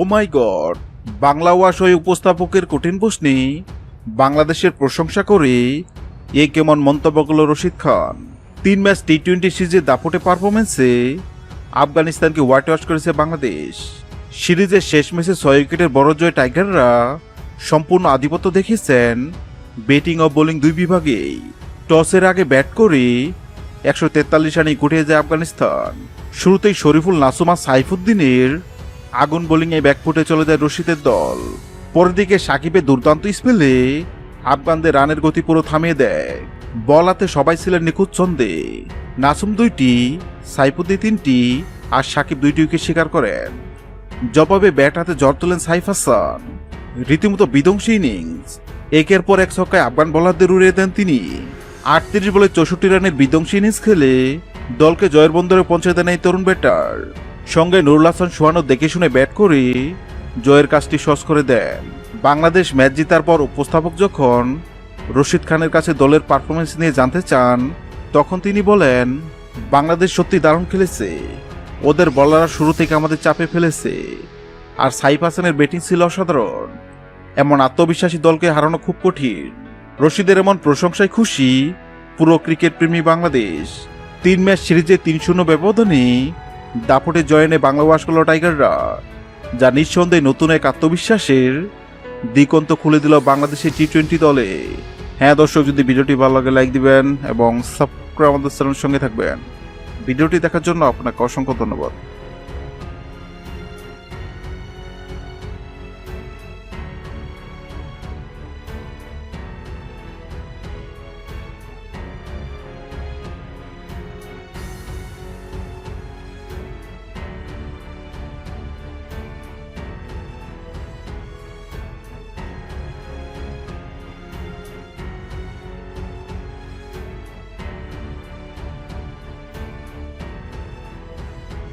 O my God Bangla wash ওই উপস্থাপকের কঠিন প্রশ্নে বাংলাদেশের প্রশংসা করে এ কেমন মন্তব্য করল রশিদ খান। তিন ম্যাচ টি টোয়েন্টি সিরিজের দাপটে পারফরমেন্সে আফগানিস্তানকে হোয়াইট ওয়াশ করেছে বাংলাদেশ। সিরিজের শেষ ম্যাচে ছয় উইকেটের বড় জয় টাইগাররা সম্পূর্ণ আধিপত্য দেখিয়েছেন ব্যাটিং ও বোলিং দুই বিভাগেই টসের আগে ব্যাট করে একশো তেতাল্লিশ রানে গুটিয়ে যায় আফগানিস্তান। শুরুতেই শরীফুল নাসুমা সাইফুদ্দিনের আগুন বোলিংয়ে ব্যাকফুটে চলে যায় রশিদের দল। পরের দিকে সাকিবের দুর্দান্ত স্পেলে আফগানদের রানের গতি পুরো থামিয়ে দেয়। বল হাতে সবাই ছিলেন নিখুঁত ছন্দে। নাসুম দুইটি, সাইফুদ্দিন তিনটি আর সাকিব দুইটি উইকেট শিকার করেন। জবাবে ব্যাট হাতে জ্বর তোলেন সাইফ হাসান। রীতিমতো বিধ্বংসী ইনিংস একের পর এক ছক্কায় আফগান বলারদের উড়িয়ে দেন তিনি। আটত্রিশ বলে চৌষট্টি রানের বিধ্বংসী ইনিংস খেলে দলকে জয়ের বন্দরে পৌঁছে দেন এই তরুণ ব্যাটার সঙ্গে নুরুল হাসান সোহানো দেখে শুনে ব্যাট করে জয়ের কাজটি সহজ করে দেন। বাংলাদেশ ম্যাচ জেতার পর উপস্থাপক যখন রশিদ খানের কাছে দলের পারফরমেন্স নিয়ে জানতে চান, তখন তিনি বলেন, বাংলাদেশ সত্যি দারুণ খেলেছে। ওদের বলাররা শুরু থেকে আমাদের চাপে ফেলেছে। আর সাইফ হাসানের ব্যাটিং ছিল অসাধারণ। এমন আত্মবিশ্বাসী দলকে হারানো খুব কঠিন। রশিদের এমন প্রশংসায় খুশি পুরো ক্রিকেট প্রেমী বাংলাদেশ। তিন ম্যাচ সিরিজে তিন শূন্য ব্যবধানে দাপটে জয় এনে বাংলা বাস করল টাইগাররা, যা নিঃসন্দেহে নতুন এক আত্মবিশ্বাসের দিগন্ত খুলে দিল বাংলাদেশের টি টোয়েন্টি দলে। হ্যাঁ দর্শক, যদি ভিডিওটি ভালো লাগে, লাইক দিবেন এবং সাবস্ক্রাইব আমাদের চ্যানেলের সঙ্গে থাকবেন। ভিডিওটি দেখার জন্য আপনাকে অসংখ্য ধন্যবাদ।